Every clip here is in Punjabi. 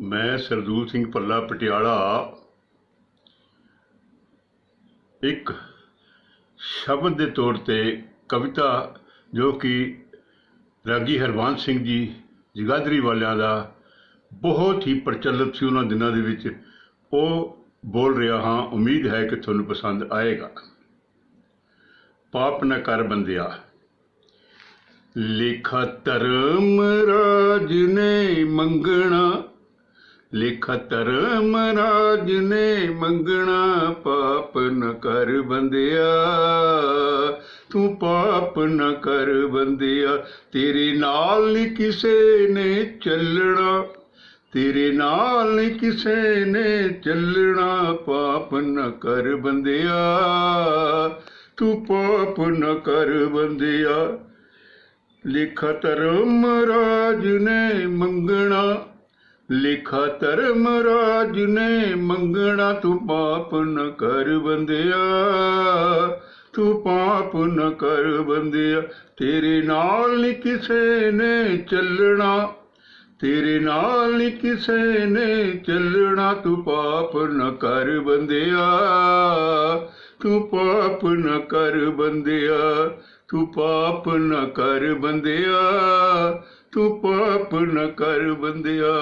ਮੈਂ ਸਰਦੂਲ ਸਿੰਘ ਭੱਲਾ, ਪਟਿਆਲਾ, ਇੱਕ ਸ਼ਬਦ ਦੇ ਤੌਰ ਤੇ ਕਵਿਤਾ ਜੋ ਕਿ ਰਾਗੀ ਹਰਵੰਸ ਸਿੰਘ ਜੀ ਜਗਾਦਰੀ ਵਾਲਿਆਂ ਦਾ ਬਹੁਤ ਹੀ ਪ੍ਰਚਲਿਤ ਸੀ ਉਹਨਾਂ ਦਿਨਾਂ ਦੇ ਵਿੱਚ, ਉਹ ਬੋਲ ਰਿਹਾ ਹਾਂ, ਉਮੀਦ ਹੈ ਕਿ ਤੁਹਾਨੂੰ ਪਸੰਦ ਆਏਗਾ। ਪਾਪ ਨਾ ਕਰ ਬੰਦਿਆ। ਲੇਖਾ ਧਰਮ ਰਾਜ ਨੇ ਮੰਗਣਾ। ਲਿਖਾ ਧਰਮ ਰਾਜ ਨੇ ਮੰਗਣਾ ਪਾਪ ਨ ਕਰ ਬੰਦਿਆ। ਤੂੰ ਪਾਪ ਨ ਕਰ ਬੰਦਿਆ। ਤੇਰੇ ਨਾਲ ਨੀ ਕਿਸੇ ਨੇ ਚੱਲਣਾ। ਤੇਰੇ ਨਾਲ ਨੀ ਕਿਸੇ ਨੇ ਚੱਲਣਾ। ਪਾਪ ਨ ਕਰ ਬੰਦਿਆ। ਤੂੰ ਪਾਪ ਨ ਕਰ ਬੰਦਿਆ। ਲਿਖਾ ਧਰਮ ਰਾਜ ਨੇ ਮੰਗਣਾ ਲਿਖਾ ਧਰਮ ਰਾਜ ਨੇ ਮੰਗਣਾ, ਤੂੰ ਪਾਪ ਨ ਕਰ ਬੰਦਿਆ। ਤੂੰ ਪਾਪ ਨ ਕਰ ਬੰਦਿਆ। ਤੇਰੇ ਨਾਲ ਨੀ ਕਿਸੇ ਨੇ ਚੱਲਣਾ। ਤੇਰੇ ਨਾਲ ਨੀ ਕਿਸੇ ਨੇ ਚੱਲਣਾ, ਤੂੰ ਪਾਪ ਨ ਕਰ ਬੰਦਿਆ। ਤੂੰ ਪਾਪ ਨ ਕਰ ਬੰਦਿਆ। ਤੂੰ ਪਾਪ ਨ ਕਰ ਬੰਦਿਆ। ਤੂੰ ਪਾਪ ਨਾ ਕਰ ਬੰਦਿਆ।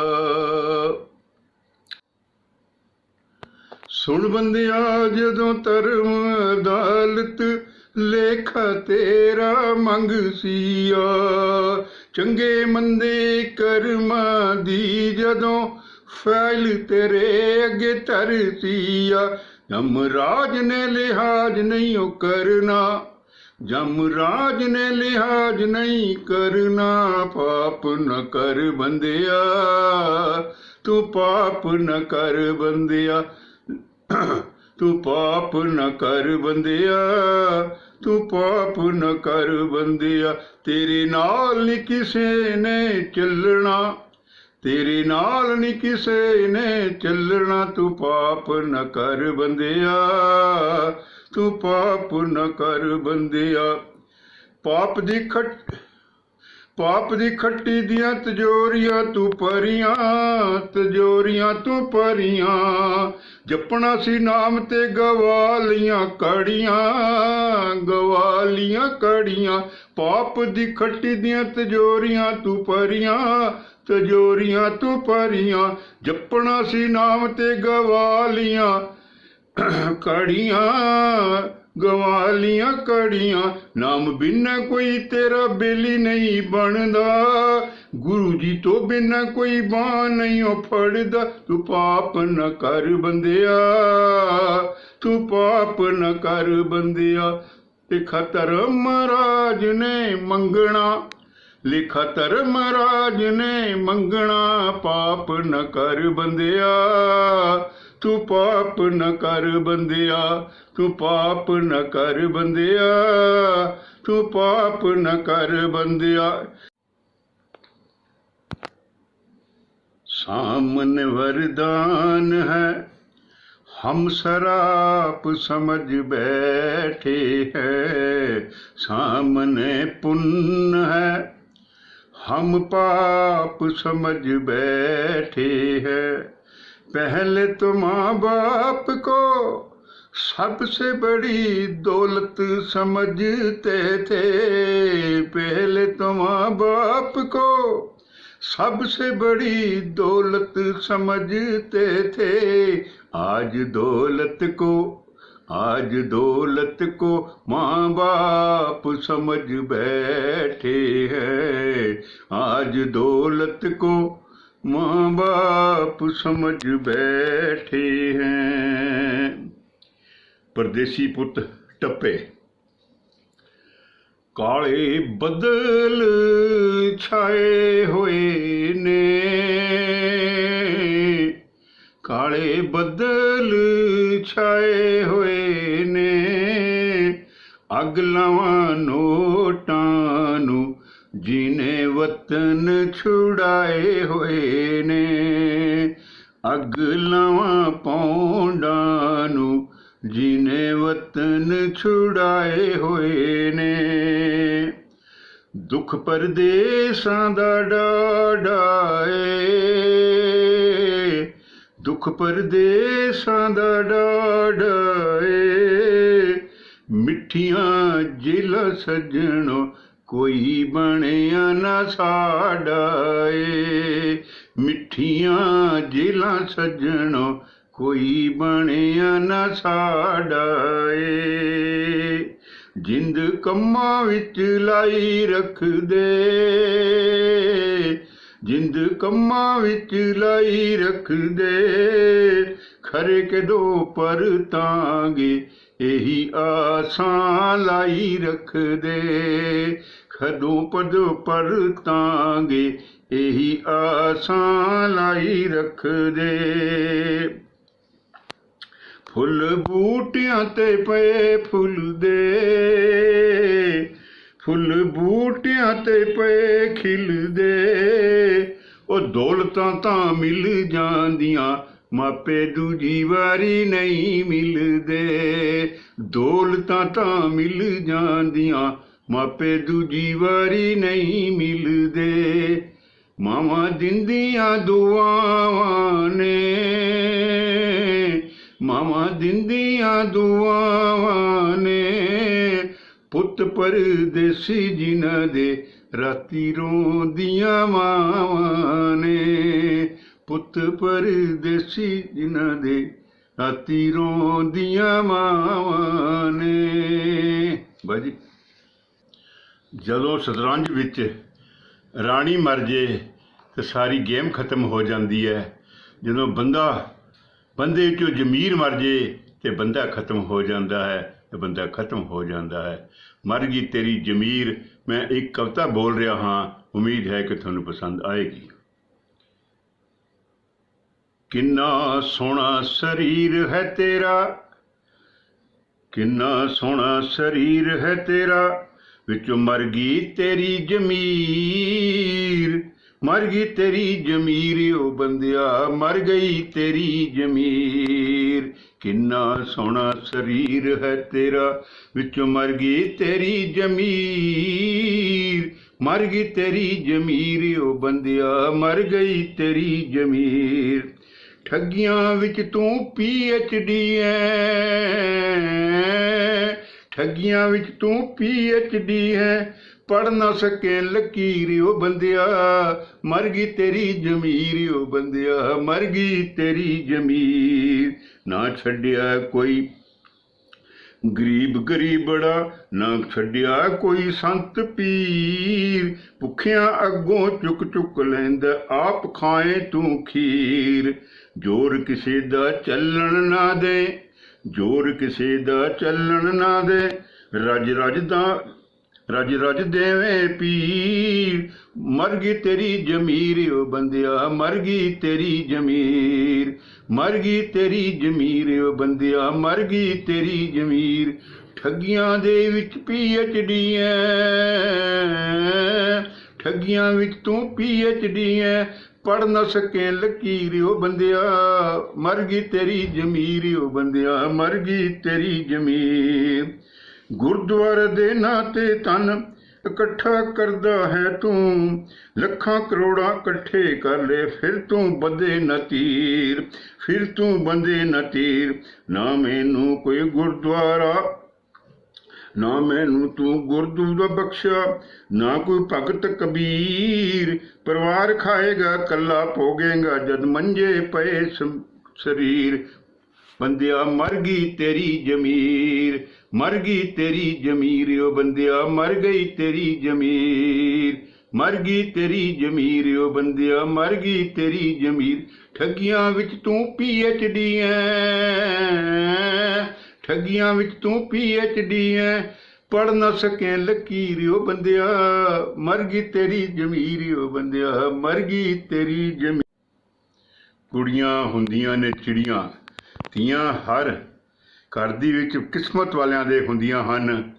ਸੁਣ ਬੰਦਿਆ, ਜਦੋਂ ਧਰਮ ਅਦਾਲਤ ਲੇਖਾ ਤੇਰਾ ਮੰਗ ਸੀਆ, ਚੰਗੇ ਮੰਦੇ ਕਰਮਾਂ ਦੀ ਜਦੋਂ ਫੈਲ ਤੇਰੇ ਅੱਗੇ ਧਰਤੀਆ ਯਮਰਾਜ ਨੇ ਲਿਹਾਜ਼ ਨਹੀਂ ਉਹ ਕਰਨਾ। ਜਮਰਾਜ ਨੇ ਲਿਹਾਜ਼ ਨਹੀਂ ਕਰਨਾ, ਪਾਪ ਨ ਕਰ ਬੰਦਿਆ। ਤੂੰ ਪਾਪ ਨ ਕਰ ਬੰਦਿਆ। ਤੂੰ ਪਾਪ ਨ ਕਰ ਬੰਦਿਆ। ਤੂੰ ਪਾਪ ਨ ਕਰ ਬੰਦਿਆ। ਤੇਰੇ ਨਾਲ ਕਿਸੇ ਨੇ ਚੱਲਣਾ। ਤੇਰੇ ਨਾਲ ਨੀ ਕਿਸੇ ਨੇ ਚੱਲਣਾ, ਤੂੰ ਪਾਪ ਨਾ ਕਰ ਬੰਦਿਆ, ਤੂੰ ਪਾਪ ਨਾ ਕਰ ਬੰਦਿਆ। ਪਾਪ ਦੀ ਖੱਟ, ਪਾਪ ਦੀ ਖੱਟੀ ਦੀਆਂ ਤਜੋਰੀਆਂ ਤੂੰ ਪਰੀਆਂ ਤਜੋਰੀਆਂ ਤੂੰ ਪਰੀਆਂ ਜਪਣਾ ਸੀ ਨਾਮ ਤੇ ਗਵਾਲੀਆਂ ਕੜੀਆਂ ਗਵਾਲੀਆਂ ਕੜੀਆਂ। ਪਾਪ ਦੀ ਖੱਟੀ ਦੀਆਂ ਤਜੋਰੀਆਂ ਤੂੰ ਪਰੀਆਂ ਤਜੋਰੀਆਂ ਤੂੰ ਭਰੀਆਂ, ਜਪਣਾ ਸੀ ਨਾਮ ਤੇ ਗਵਾਲੀਆਂ। ਕੜੀਆਂ ਗਵਾਲੀਆਂ ਕੜੀਆਂ ਨਾਮ ਬਿਨਾ ਕੋਈ ਤੇਰਾ ਬੇਲੀ ਨਹੀਂ ਬਣਦਾ। ਗੁਰੂ ਜੀ ਤੋਂ ਬਿਨਾ ਕੋਈ ਬਾਹ ਨਹੀਂ ਉਹ ਫੜਦਾ। ਤੂੰ ਪਾਪ ਨਾ ਕਰ ਬੰਦਿਆ, ਤੂੰ ਪਾਪ ਨਾ ਕਰ ਬੰਦਿਆ। ਤੇ ਖਤਰ ਮਹਾਰਾਜ ਨੇ ਮੰਗਣਾ। ਲਿਖਾ ਧਰਮ ਰਾਜ ਨੇ ਮੰਗਣਾ ਪਾਪ ਨ ਕਰ ਬੰਦਿਆ। ਤੂੰ ਪਾਪ ਨ ਕਰ ਬੰਦਿਆ, ਤੂੰ ਪਾਪ ਨ ਕਰ ਬੰਦਿਆ, ਤੂੰ ਪਾਪ ਨ ਕਰ ਬੰਦਿਆ। ਸਾਮਨ ਵਰਦਾਨ ਹੈ, ਹਮ ਸਰਾਪ ਸਮਝ ਬੈਠੇ ਹੈ। ਸਾਮਨੇ ਪੁੰਨ ਹੈ हम पाप समझ बैठे हैं। पहले तो माँ बाप को सबसे बड़ी दौलत समझते थे। पहले तो माँ बाप को सबसे बड़ी दौलत समझते थे। आज दौलत को आज दौलत को माँ बाप समझ बैठे हैं। आज दौलत को माँ बाप समझ बैठे हैं। परदेसी पुत टपे काले बदल छाए हुए ने। काले बदल छाए हुए ਅੱਗ ਲਵਾਂ ਨੋਟਾਂ ਨੂੰ, ਜਿਨੇ ਵਤਨ ਛੁਡਾਏ ਹੋਏ ਨੇ। ਅੱਗ ਲਾਵਾਂ ਪੌਂਡਾਂ ਨੂੰ, ਜਿਨੇ ਵਤਨ ਛੁਡਾਏ ਹੋਏ ਨੇ। ਦੁੱਖ ਪਰਦੇਸਾਂ ਦਾ ਡਾਡਾਏ ਦੁੱਖ ਪਰਦੇਸਾਂ ਦਾ ਡਾਢ ਮਿੱਠੀਆਂ ਜਿਲ ਸੱਜਣੋ ਕੋਈ ਬਣਿਆ ਨਾ ਸਾਡਾ ਏ ਮਿੱਠੀਆਂ ਜਿਲਾਂ ਸੱਜਣੋ ਕੋਈ ਬਣਿਆ ਨਾ ਸਾਡਾ ਏ ਜਿੰਦ ਕੰਮਾਂ ਵਿੱਚ ਲਾਈ ਰੱਖਦੇ। ਜਿੰਦ ਕੰਮਾਂ ਵਿੱਚ ਲਾਈ ਰੱਖਦੇ। ਖਰੇ ਕਦੋਂ ਪਰ ਤਾਂਗੇ ਇਹੀ ਆਸਾਂ ਲਾਈ ਰੱਖਦੇ। ਖਦੋਂ ਪਦ ਪਰ ਤਾਂਗੇ ਇਹੀ ਆਸਾਂ ਲਾਈ ਰੱਖਦੇ। ਫੁੱਲ ਬੂਟਿਆਂ ਤੇ ਪਏ ਫੁੱਲਦੇ ਫੁੱਲ ਬੂਟਿਆਂ ਤੇ ਪਏ ਖਿਲਦੇ ਉਹ ਦੌਲਤਾਂ ਤਾਂ ਮਿਲ ਜਾਂਦੀਆਂ ਮਾਪੇ ਦੂਜੀ ਵਾਰੀ ਨਹੀਂ ਮਿਲਦੇ। ਦੌਲਤਾਂ ਤਾਂ ਮਿਲ ਜਾਂਦੀਆਂ, ਮਾਪੇ ਦੂਜੀ ਵਾਰੀ ਨਹੀਂ ਮਿਲਦੇ। ਮਾਵਾਂ ਦਿੰਦੀਆਂ ਦੁਆਵਾਂ ਨੇ, ਮਾਵਾਂ ਦਿੰਦੀਆਂ ਦੁਆਵਾਂ ਨੇ। ਪੁੱਤ ਪਰਦੇਸੀ ਜਿਨ੍ਹਾਂ ਦੇ ਰਾਤੀ ਰੋਂਦੀਆਂ ਮਾਵਾਂ ਨੇ ਪੁੱਤ ਪਰਦੇਸੀ ਜਿਨ੍ਹਾਂ ਦੇ ਰਾਤੀ ਰੋਂਦੀਆਂ ਮਾਵਾਂ ਨੇ। ਬਾਜੀ ਜਦੋਂ ਸ਼ਤਰੰਜ ਵਿੱਚ ਰਾਣੀ ਮਰ ਜੇ ਤੇ ਸਾਰੀ ਗੇਮ ਖਤਮ ਹੋ ਜਾਂਦੀ ਹੈ, ਜਦੋਂ ਬੰਦਾ ਬੰਦੇ ਚੋਂ ਜ਼ਮੀਰ ਮਰ ਜੇ ਤੇ ਬੰਦਾ ਖਤਮ ਹੋ ਜਾਂਦਾ ਹੈ, ਤੇ ਬੰਦਾ ਖਤਮ ਹੋ ਜਾਂਦਾ ਹੈ। ਮਰ ਗਈ ਤੇਰੀ ਜ਼ਮੀਰ, ਮੈਂ ਇੱਕ ਕਵਿਤਾ ਬੋਲ ਰਿਹਾ ਹਾਂ, ਉਮੀਦ ਹੈ ਕਿ ਤੁਹਾਨੂੰ ਪਸੰਦ ਆਏਗੀ। ਕਿੰਨਾ ਸੋਹਣਾ ਸਰੀਰ ਹੈ ਤੇਰਾ, ਕਿੰਨਾ ਸੋਹਣਾ ਸਰੀਰ ਹੈ ਤੇਰਾ, ਵਿੱਚ ਮਰ ਗਈ ਤੇਰੀ ਜ਼ਮੀਰ, ਮਰ ਗਈ ਤੇਰੀ ਜ਼ਮੀਰ, ਉਹ ਬੰਦਿਆ ਮਰ ਗਈ ਤੇਰੀ ਜ਼ਮੀਰ, ਕਿੰਨਾ ਸੋਹਣਾ ਸਰੀਰ ਹੈ ਤੇਰਾ, ਵਿੱਚ ਮਰ ਗਈ ਤੇਰੀ ਜ਼ਮੀਰ, ਮਰ ਗਈ ਤੇਰੀ ਜ਼ਮੀਰ, ਉਹ ਬੰਦਿਆ ਮਰ ਗਈ ਤੇਰੀ ਜ਼ਮੀਰ। ਠੱਗੀਆਂ ਵਿੱਚ ਤੂੰ ਪੀ ਐਚ ਡੀ ਐ। ਠੱਗੀਆਂ ਵਿੱਚ ਤੂੰ ਪੀ ਐਚ ਡੀ ਹੈ ਪੜ ਨਾ ਸਕੇ ਲਕੀਰ ਉਹ ਬੰਦਿਆ, ਮਰ ਗਈ ਤੇਰੀ ਜ਼ਮੀਰ ਉਹ ਬੰਦਿਆ, ਮਰ ਗਈ ਤੇਰੀ ਜ਼ਮੀਰ। ਨਾ ਛੱਡਿਆ ਕੋਈ ਗਰੀਬ ਗਰੀਬੜਾ ਨਾ ਛੱਡਿਆ ਕੋਈ ਸੰਤ ਪੀਰ। ਭੁੱਖਿਆਂ ਅੱਗੋਂ ਚੁੱਕ ਚੁੱਕ ਲੈਂਦਾ, ਆਪ ਖਾਏ ਤੂੰ ਖੀਰ। ਜੋਰ ਕਿਸੇ ਦਾ ਚੱਲਣ ਨਾ ਦੇ, ਜੋਰ ਕਿਸੇ ਦਾ ਚੱਲਣ ਨਾ ਦੇ। ਰਜ ਰਜ ਦਾ ਰਜ ਰਜ ਦੇਵੇਂ ਪੀਰ। ਮਰਗੀ ਤੇਰੀ ਜ਼ਮੀਰ ਉਹ ਬੰਦਿਆ, ਮਰਗੀ ਤੇਰੀ ਜ਼ਮੀਰ। ਮਰਗੀ ਤੇਰੀ ਜ਼ਮੀਰ ਉਹ ਬੰਦਿਆ, ਮਰਗੀ ਤੇਰੀ ਜ਼ਮੀਰ। ਠੱਗੀਆਂ ਦੇ ਵਿੱਚ ਪੀ ਐਚ ਡੀ ਐ ਠੱਗੀਆਂ ਵਿੱਚ ਤੂੰ ਪੀ ਐਚ ਡੀ ਐ ਪੜ ਨਾ ਸਕੇ ਲਕੀਰ ਉਹ ਬੰਦਿਆ। ਮਰਗੀ ਤੇਰੀ ਜ਼ਮੀਰ ਉਹ ਬੰਦਿਆ, ਮਰਗੀ ਤੇਰੀ ਜ਼ਮੀਰ। ਗੁਰਦੁਆਰੇ ਦੇ ਨਾਂ ਤੇ ਤਨ ਇਕੱਠਾ ਕਰਦਾ ਹੈ ਤੂੰ। ਲੱਖਾਂ ਕਰੋੜਾਂ ਇਕੱਠੇ ਕਰ ਲੈ, ਫਿਰ ਤੂੰ ਬੰਦੇ ਨਾ ਫਿਰ ਤੂੰ ਬੰਦੇ ਨਾ ਨਾ ਮੈਨੂੰ ਕੋਈ ਗੁਰਦੁਆਰਾ, ਨਾ ਮੈਨੂੰ ਤੂੰ ਗੁਰਦੁਆਰਾ ਬਖਸ਼ਾ ਨਾ ਕੋਈ ਭਗਤ ਕਬੀਰ। ਪਰਿਵਾਰ ਖਾਏਗਾ, ਕੱਲਾ ਭੋਗੇਗਾ, ਜਦ ਮੰਜੇ ਪਏ ਸਰੀਰ। ਬੰਦਿਆ ਮਰ ਗਈ ਤੇਰੀ ਜ਼ਮੀਰ। ਮਰ ਗਈ ਤੇਰੀ ਜ਼ਮੀਰ, ਓ ਬੰਦਿਆ, ਮਰ ਗਈ ਤੇਰੀ ਜ਼ਮੀਰ। ਮਰ ਗਈ ਤੇਰੀ ਜ਼ਮੀਰ, ਓ ਬੰਦਿਆ, ਮਰ ਗਈ ਤੇਰੀ ਜ਼ਮੀਰ। ਠੱਗੀਆਂ ਵਿੱਚ ਤੂੰ ਪੀ ਐਚ ਡੀ ਐ ਠੱਗੀਆਂ ਵਿੱਚ ਤੂੰ ਪੀ ਐਚ ਡੀ ਐ ਪੜ ਨਾ ਸਕੇ ਲਕੀਰ ਬੰਦਿਆ। ਮਰ ਗਈ ਤੇਰੀ ਜ਼ਮੀਰ ਬੰਦਿਆ। ਮਰ ਗਈ ਤੇਰੀ ਜ਼ਮੀਰ ਕੁੜੀਆਂ ਹੁੰਦੀਆਂ ਨੇ ਚਿੜੀਆਂ। ਤੀਆਂ ਹਰ ਘਰ ਦੀ ਵਿੱਚ ਕਿਸਮਤ ਵਾਲਿਆਂ ਦੇ ਹੁੰਦੀਆਂ ਹਨ।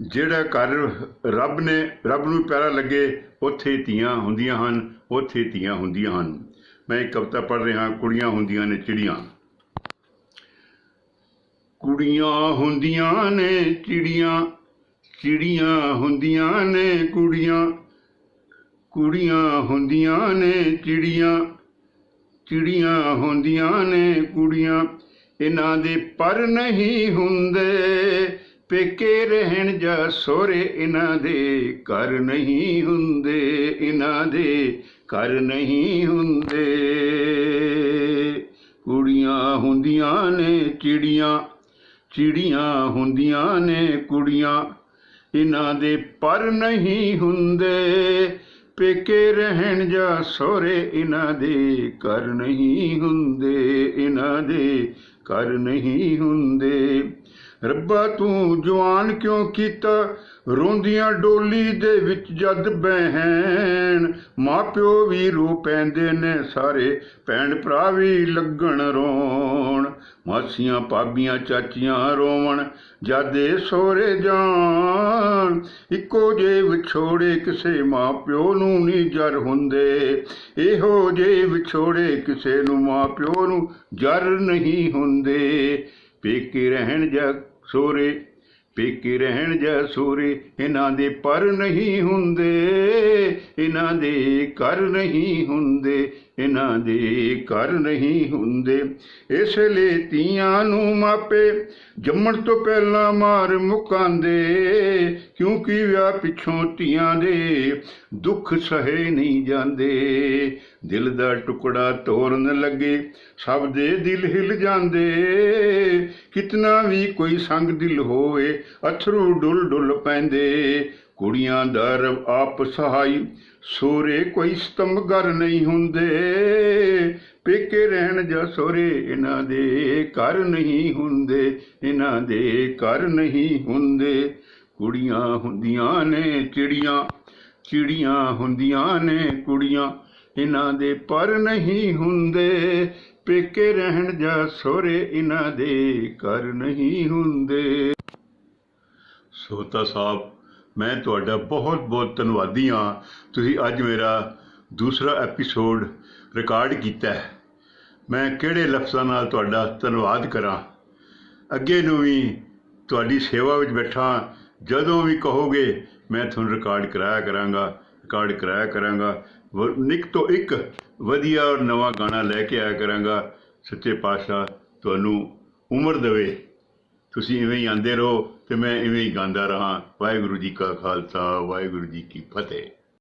ਜਿਹੜਾ ਘਰ ਰੱਬ ਨੇ, ਰੱਬ ਨੂੰ ਪਿਆਰਾ ਲੱਗੇ, ਉੱਥੇ ਧੀਆਂ ਹੁੰਦੀਆਂ ਹਨ, ਉੱਥੇ ਧੀਆਂ ਹੁੰਦੀਆਂ ਹਨ। ਮੈਂ ਇੱਕ ਕਵਿਤਾ ਪੜ੍ਹ ਰਿਹਾ, ਕੁੜੀਆਂ ਹੁੰਦੀਆਂ ਨੇ ਚਿੜੀਆਂ। ਕੁੜੀਆਂ ਹੁੰਦੀਆਂ ਨੇ ਚਿੜੀਆਂ ਚਿੜੀਆਂ ਹੁੰਦੀਆਂ ਨੇ ਕੁੜੀਆਂ। ਕੁੜੀਆਂ ਹੁੰਦੀਆਂ ਨੇ ਚਿੜੀਆਂ ਚਿੜੀਆਂ ਹੁੰਦੀਆਂ ਨੇ ਕੁੜੀਆਂ। ਇਹਨਾਂ ਦੇ ਪਰ ਨਹੀਂ ਹੁੰਦੇ। ਪੇਕੇ ਰਹਿਣ ਜਾਂ ਸੋਰੇ ਇਹਨਾਂ ਦੇ ਘਰ ਨਹੀਂ ਹੁੰਦੇ। ਇਹਨਾਂ ਦੇ ਘਰ ਨਹੀਂ ਹੁੰਦੇ। ਕੁੜੀਆਂ ਹੁੰਦੀਆਂ ਨੇ ਚਿੜੀਆਂ ਚਿੜੀਆਂ ਹੁੰਦੀਆਂ ਨੇ ਕੁੜੀਆਂ। ਇਹਨਾਂ ਦੇ ਪਰ ਨਹੀਂ ਹੁੰਦੇ। ਪੇਕੇ ਰਹਿਣ ਜਾਂ ਸੋਰੇ ਇਹਨਾਂ ਦੇ ਕਰ ਨਹੀਂ ਹੁੰਦੇ ਇਹਨਾਂ ਦੇ ਕਰ ਨਹੀਂ ਹੁੰਦੇ। ਰੱਬਾ ਤੂੰ ਜਵਾਨ ਕਿਉਂ ਕੀਤਾ? ਰੋਂਦੀਆਂ ਡੋਲੀ ਦੇ ਵਿੱਚ ਜਦ ਬਹਿਣ। ਮਾਪਿਓ ਵੀ ਰੋ ਪੈਂਦੇ ਨੇ, ਸਾਰੇ ਭੈਣ ਭਰਾ ਵੀ ਲੱਗਣ ਰੋਣ। ਮਾਸੀਆਂ, ਭਾਬੀਆਂ, ਚਾਚੀਆਂ ਰੋਵਣ, ਜਾਦੇ ਸੋਰੇ ਜਾਣ। ਇੱਕੋ ਜੇ ਵਿਛੋੜੇ ਕਿਸੇ ਮਾਪਿਓ ਨੂੰ ਨਹੀਂ ਜਰ ਹੁੰਦੇ। ਇਹੋ ਜੇ ਵਿਛੋੜੇ ਕਿਸੇ ਨੂੰ ਮਾਪਿਓ ਨੂੰ ਜਰ ਨਹੀਂ ਹੁੰਦੇ। ਪੇਕੇ ਰਹਿਣ ਜਾਂ ਸੋਰੇ, ਪੇਕੇ ਰਹਿਣ ਜਾਂ ਸੋਰੇ ਇਹਨਾਂ ਦੇ ਪਰ ਨਹੀਂ ਹੁੰਦੇ ਇਹਨਾਂ ਦੇ ਘਰ ਨਹੀਂ ਹੁੰਦੇ ਇਹਨਾਂ ਦੇ ਘਰ ਨਹੀਂ ਹੁੰਦੇ। ਇਸ ਲਈ ਤੀਆਂ ਨੂੰ ਮਾਪੇ ਜੰਮਣ ਤੋਂ ਪਹਿਲਾਂ ਮਾਰ ਮੁਕਾਂਦੇ ਕਿਉਂਕਿ ਵਿਆਹ ਪਿੱਛੋਂ ਧੀਆਂ ਦੇ ਦੁੱਖ ਸਹੇ ਨਹੀਂ ਜਾਂਦੇ। ਦਿਲ ਦਾ ਟੁਕੜਾ ਤੋੜਨ ਲੱਗੇ, ਸਭ ਦੇ ਦਿਲ ਹਿਲ ਜਾਂਦੇ। ਕਿਤਨਾ ਵੀ ਕੋਈ ਸੰਗ ਦਿਲ ਹੋਵੇ, ਅਥਰੂ ਡੁੱਲ ਡੁੱਲ ਪੈਂਦੇ। ਕੁੜੀਆਂ ਦਾ ਆਪ ਸਹਾਈ, ਸੋਰੇ ਕੋਈ ਸਤੰਭ ਸਤੰਭਗਰ ਨਹੀਂ ਹੁੰਦੇ। ਪੇਕੇ ਰਹਿਣ ਜਾਂ ਸੋਰੇ ਇਹਨਾਂ ਦੇ ਘਰ ਨਹੀਂ ਹੁੰਦੇ, ਇਹਨਾਂ ਦੇ ਘਰ ਨਹੀਂ ਹੁੰਦੇ। ਕੁੜੀਆਂ ਹੁੰਦੀਆਂ ਨੇ ਚਿੜੀਆਂ ਚਿੜੀਆਂ ਹੁੰਦੀਆਂ ਨੇ ਕੁੜੀਆਂ, ਇਹਨਾਂ ਦੇ ਪਰ ਨਹੀਂ ਹੁੰਦੇ। ਪੇਕੇ ਰਹਿਣ ਜਾਂ ਸੋਰੇ ਇਹਨਾਂ ਦੇ ਘਰ ਨਹੀਂ ਹੁੰਦੇ। ਸੋਤਾ ਸਾਹਿਬ ਮੈਂ ਤੁਹਾਡਾ ਬਹੁਤ ਬਹੁਤ ਧੰਨਵਾਦੀ ਹਾਂ। ਤੁਸੀਂ ਅੱਜ ਮੇਰਾ ਦੂਸਰਾ ਐਪੀਸੋਡ ਰਿਕਾਰਡ ਕੀਤਾ ਹੈ। ਮੈਂ ਕਿਹੜੇ ਲਫ਼ਜ਼ਾਂ ਨਾਲ ਤੁਹਾਡਾ ਧੰਨਵਾਦ ਕਰਾਂ? ਅੱਗੇ ਨੂੰ ਵੀ ਤੁਹਾਡੀ ਸੇਵਾ ਵਿੱਚ ਬੈਠਾ, ਜਦੋਂ ਵੀ ਕਹੋਗੇ, ਮੈਂ ਤੁਹਾਨੂੰ ਰਿਕਾਰਡ ਕਰਾਇਆ ਕਰਾਂਗਾ ਰਿਕਾਰਡ ਕਰਾਇਆ ਕਰਾਂਗਾ। ਵ- ਨਿੱਕ ਤੋਂ ਇੱਕ ਵਧੀਆ ਔਰ ਨਵਾਂ ਗਾਣਾ ਲੈ ਕੇ ਆਇਆ ਕਰਾਂਗਾ। ਸੱਚੇ ਪਾਤਸ਼ਾਹ ਤੁਹਾਨੂੰ ਉਮਰ ਦੇਵੇ। ਤੁਸੀਂ ਇਵੇਂ ਹੀ ਆਂਦੇ ਰਹੋ। ਤੇ ਮੈਂ ਇਵੇਂ ਹੀ ਗਾਉਂਦਾ ਰਹਾ। ਵਾਹਿਗੁਰੂ ਜੀ ਕਾ ਖਾਲਸਾ ਵਾਹਿਗੁਰੂ ਜੀ ਕੀ ਫਤਿਹ।